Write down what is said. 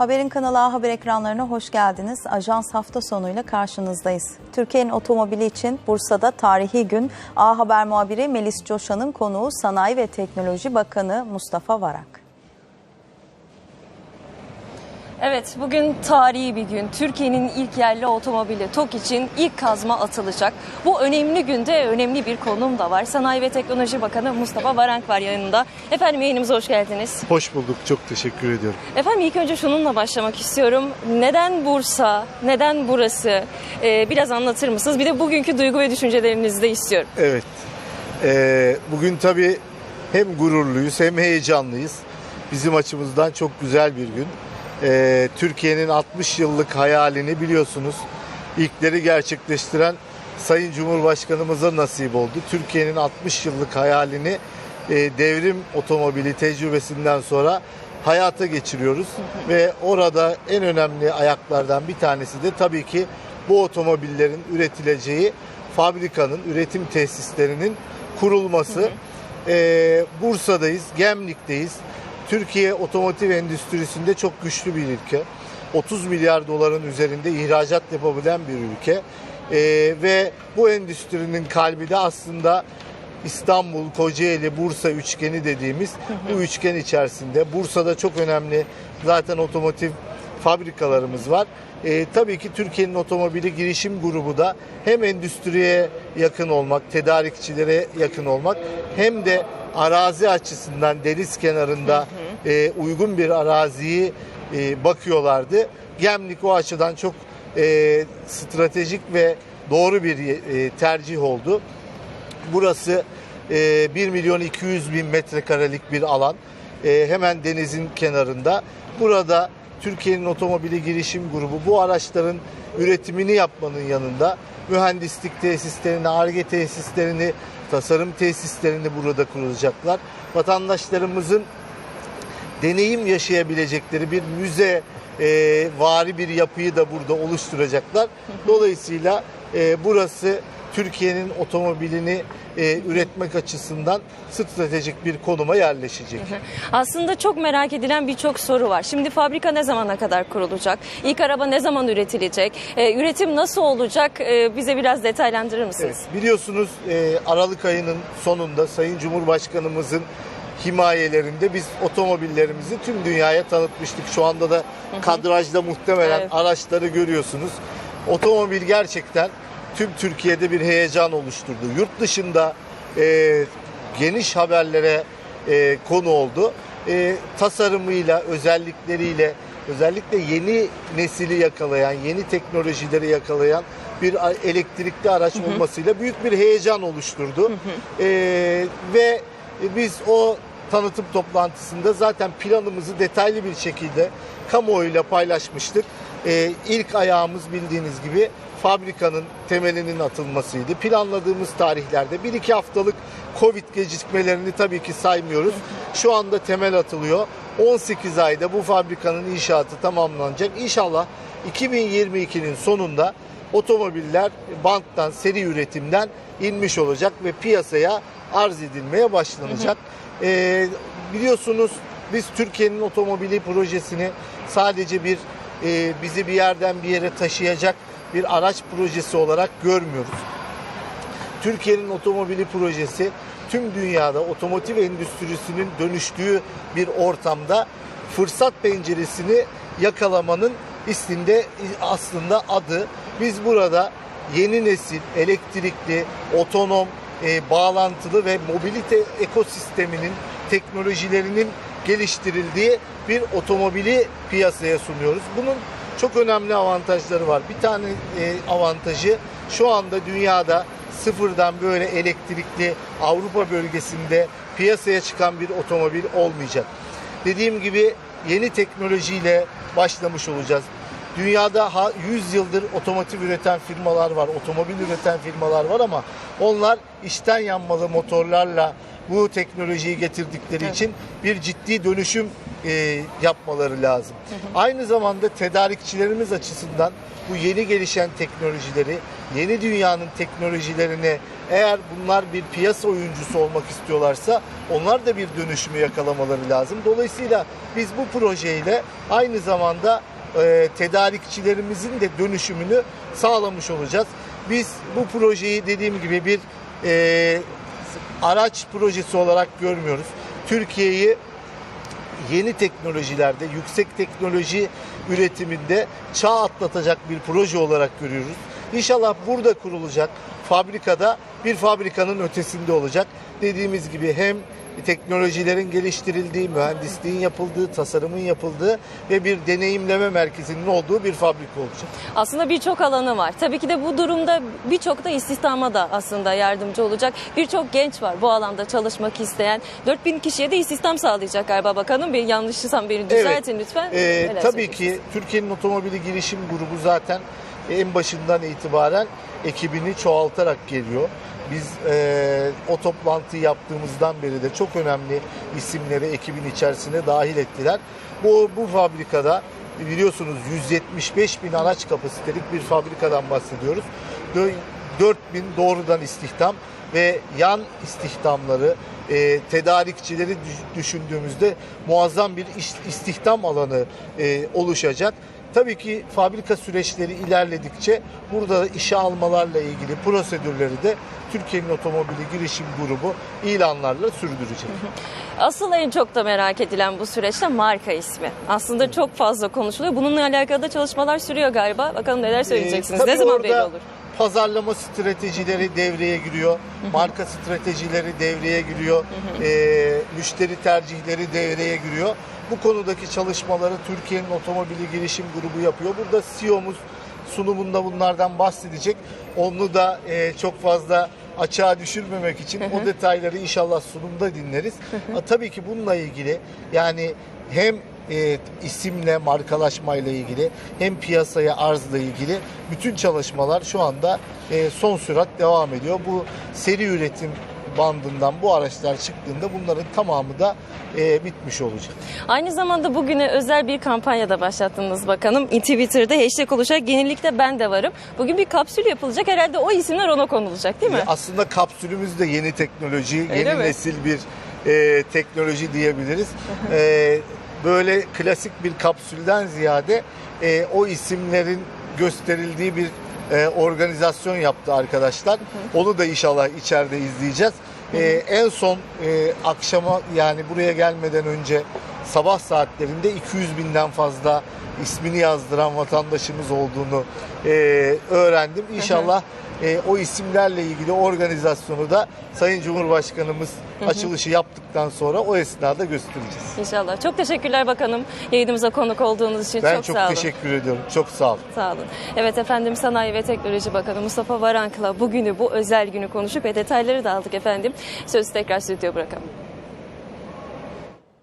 Haberin kanalı A Haber ekranlarına hoş geldiniz. Ajans hafta sonuyla karşınızdayız. Türkiye'nin otomobili için Bursa'da tarihi gün A Haber muhabiri Melis Coşan'ın konuğu Sanayi ve Teknoloji Bakanı Mustafa Varak. Evet bugün tarihi bir gün. Türkiye'nin ilk yerli otomobili TOK için ilk kazma atılacak. Bu önemli günde önemli bir konum da var. Sanayi ve Teknoloji Bakanı Mustafa Varank var yanında. Efendim yayınımıza hoş geldiniz. Hoş bulduk. Çok teşekkür ediyorum. Efendim ilk önce şununla başlamak istiyorum. Neden Bursa? Neden burası? Ee, biraz anlatır mısınız? Bir de bugünkü duygu ve düşüncelerinizi de istiyorum. Evet. Ee, bugün tabii hem gururluyuz hem heyecanlıyız. Bizim açımızdan çok güzel bir gün. Ee, Türkiye'nin 60 yıllık hayalini biliyorsunuz. İlkleri gerçekleştiren Sayın Cumhurbaşkanımıza nasip oldu. Türkiye'nin 60 yıllık hayalini e, devrim otomobili tecrübesinden sonra hayata geçiriyoruz. Ve orada en önemli ayaklardan bir tanesi de tabii ki bu otomobillerin üretileceği fabrikanın, üretim tesislerinin kurulması. Ee, Bursa'dayız, Gemlik'teyiz. Türkiye otomotiv endüstrisinde çok güçlü bir ülke. 30 milyar doların üzerinde ihracat yapabilen bir ülke. Ee, ve bu endüstrinin kalbi de aslında İstanbul, Kocaeli, Bursa üçgeni dediğimiz bu üçgen içerisinde. Bursa'da çok önemli zaten otomotiv fabrikalarımız var. Ee, tabii ki Türkiye'nin otomobili girişim grubu da hem endüstriye yakın olmak, tedarikçilere yakın olmak hem de arazi açısından deniz kenarında e, uygun bir araziyi e, bakıyorlardı. Gemlik o açıdan çok e, stratejik ve doğru bir e, tercih oldu. Burası e, 1 milyon 200 bin metrekarelik bir alan. E, hemen denizin kenarında. Burada Türkiye'nin otomobili girişim grubu bu araçların üretimini yapmanın yanında mühendislik tesislerini, ARGE tesislerini, tasarım tesislerini burada kuracaklar. Vatandaşlarımızın deneyim yaşayabilecekleri bir müze e, vari bir yapıyı da burada oluşturacaklar. Dolayısıyla e, burası Türkiye'nin otomobilini e, üretmek açısından stratejik bir konuma yerleşecek. Aslında çok merak edilen birçok soru var. Şimdi fabrika ne zamana kadar kurulacak? İlk araba ne zaman üretilecek? Ee, üretim nasıl olacak? Ee, bize biraz detaylandırır mısınız? Evet, biliyorsunuz e, Aralık ayının sonunda Sayın Cumhurbaşkanımızın himayelerinde biz otomobillerimizi tüm dünyaya tanıtmıştık. Şu anda da kadrajda muhtemelen Evet. araçları görüyorsunuz. Otomobil gerçekten tüm Türkiye'de bir heyecan oluşturdu. Yurt dışında e, geniş haberlere e, konu oldu. E, tasarımıyla, özellikleriyle, özellikle yeni nesili yakalayan, yeni teknolojileri yakalayan bir elektrikli araç olmasıyla büyük bir heyecan oluşturdu. E, ve biz o tanıtım toplantısında zaten planımızı detaylı bir şekilde kamuoyuyla paylaşmıştık. E, ilk ayağımız bildiğiniz gibi fabrikanın temelinin atılmasıydı. Planladığımız tarihlerde bir iki haftalık Covid gecikmelerini tabii ki saymıyoruz. Şu anda temel atılıyor. 18 ayda bu fabrikanın inşaatı tamamlanacak. İnşallah 2022'nin sonunda otomobiller banttan, seri üretimden inmiş olacak ve piyasaya arz edilmeye başlanacak. Ee, biliyorsunuz biz Türkiye'nin otomobili projesini sadece bir e, bizi bir yerden bir yere taşıyacak bir araç projesi olarak görmüyoruz. Türkiye'nin otomobili projesi tüm dünyada otomotiv endüstrisinin dönüştüğü bir ortamda fırsat penceresini yakalamanın istinde aslında adı. Biz burada yeni nesil elektrikli, otonom, e, bağlantılı ve mobilite ekosisteminin teknolojilerinin geliştirildiği bir otomobili piyasaya sunuyoruz. Bunun çok önemli avantajları var. Bir tane e, avantajı şu anda dünyada sıfırdan böyle elektrikli Avrupa bölgesinde piyasaya çıkan bir otomobil olmayacak. Dediğim gibi yeni teknolojiyle başlamış olacağız. Dünyada ha- 100 yıldır otomotiv üreten firmalar var, otomobil üreten firmalar var ama onlar içten yanmalı motorlarla bu teknolojiyi getirdikleri için bir ciddi dönüşüm e, yapmaları lazım. Aynı zamanda tedarikçilerimiz açısından bu yeni gelişen teknolojileri, yeni dünyanın teknolojilerine Eğer bunlar bir piyasa oyuncusu olmak istiyorlarsa onlar da bir dönüşümü yakalamaları lazım. Dolayısıyla biz bu projeyle aynı zamanda e, tedarikçilerimizin de dönüşümünü sağlamış olacağız. Biz bu projeyi dediğim gibi bir e, araç projesi olarak görmüyoruz. Türkiye'yi yeni teknolojilerde, yüksek teknoloji üretiminde çağ atlatacak bir proje olarak görüyoruz. İnşallah burada kurulacak fabrikada bir fabrikanın ötesinde olacak. Dediğimiz gibi hem teknolojilerin geliştirildiği, mühendisliğin yapıldığı, tasarımın yapıldığı ve bir deneyimleme merkezinin olduğu bir fabrika olacak. Aslında birçok alanı var. Tabii ki de bu durumda birçok da istihdama da aslında yardımcı olacak. Birçok genç var bu alanda çalışmak isteyen. 4000 kişiye de istihdam sağlayacak galiba bakanım. Bir yanlışsam beni düzeltin lütfen. Ee, tabii ki Türkiye'nin otomobili girişim grubu zaten en başından itibaren ekibini çoğaltarak geliyor. Biz e, o toplantıyı yaptığımızdan beri de çok önemli isimleri ekibin içerisine dahil ettiler. Bu, bu fabrikada biliyorsunuz 175 bin araç kapasitelik bir fabrikadan bahsediyoruz. Dö- 4 bin doğrudan istihdam ve yan istihdamları, e, tedarikçileri düş- düşündüğümüzde muazzam bir istihdam alanı e, oluşacak. Tabii ki fabrika süreçleri ilerledikçe burada işe almalarla ilgili prosedürleri de Türkiye'nin otomobili girişim grubu ilanlarla sürdürecek. Asıl en çok da merak edilen bu süreçte marka ismi. Aslında çok fazla konuşuluyor. Bununla alakalı da çalışmalar sürüyor galiba. Bakalım neler söyleyeceksiniz. Ee, ne zaman orada belli olur? Pazarlama stratejileri devreye giriyor. Marka stratejileri devreye giriyor. Ee, müşteri tercihleri devreye giriyor. Bu konudaki çalışmaları Türkiye'nin otomobili girişim grubu yapıyor. Burada CEO'muz sunumunda bunlardan bahsedecek. Onu da e, çok fazla açığa düşürmemek için o detayları inşallah sunumda dinleriz. Tabii ki bununla ilgili yani hem e, isimle, markalaşmayla ilgili hem piyasaya arzla ilgili bütün çalışmalar şu anda e, son sürat devam ediyor. Bu seri üretim bandından bu araçlar çıktığında bunların tamamı da e, bitmiş olacak. Aynı zamanda bugüne özel bir kampanya da başlattınız bakanım. Twitter'da hashtag olacak. Yenilikte ben de varım. Bugün bir kapsül yapılacak. Herhalde o isimler ona konulacak değil mi? E, Aslında kapsülümüz de yeni teknoloji, Öyle yeni mi? nesil bir e, teknoloji diyebiliriz. E, böyle klasik bir kapsülden ziyade e, o isimlerin gösterildiği bir e, organizasyon yaptı arkadaşlar. Onu da inşallah içeride izleyeceğiz. E, en son e, akşama yani buraya gelmeden önce sabah saatlerinde 200 binden fazla ismini yazdıran vatandaşımız olduğunu e, öğrendim. İnşallah e, o isimlerle ilgili organizasyonu da Sayın Cumhurbaşkanımız açılışı yaptıktan sonra o esnada göstereceğiz. İnşallah. Çok teşekkürler bakanım. Yayınımıza konuk olduğunuz için Ben çok, çok, sağ olun. teşekkür ediyorum. Çok sağ olun. Sağ olun. Evet efendim Sanayi ve Teknoloji Bakanı Mustafa Varank'la bugünü bu özel günü konuşup ve detayları da aldık efendim. Sözü tekrar stüdyo bırakalım.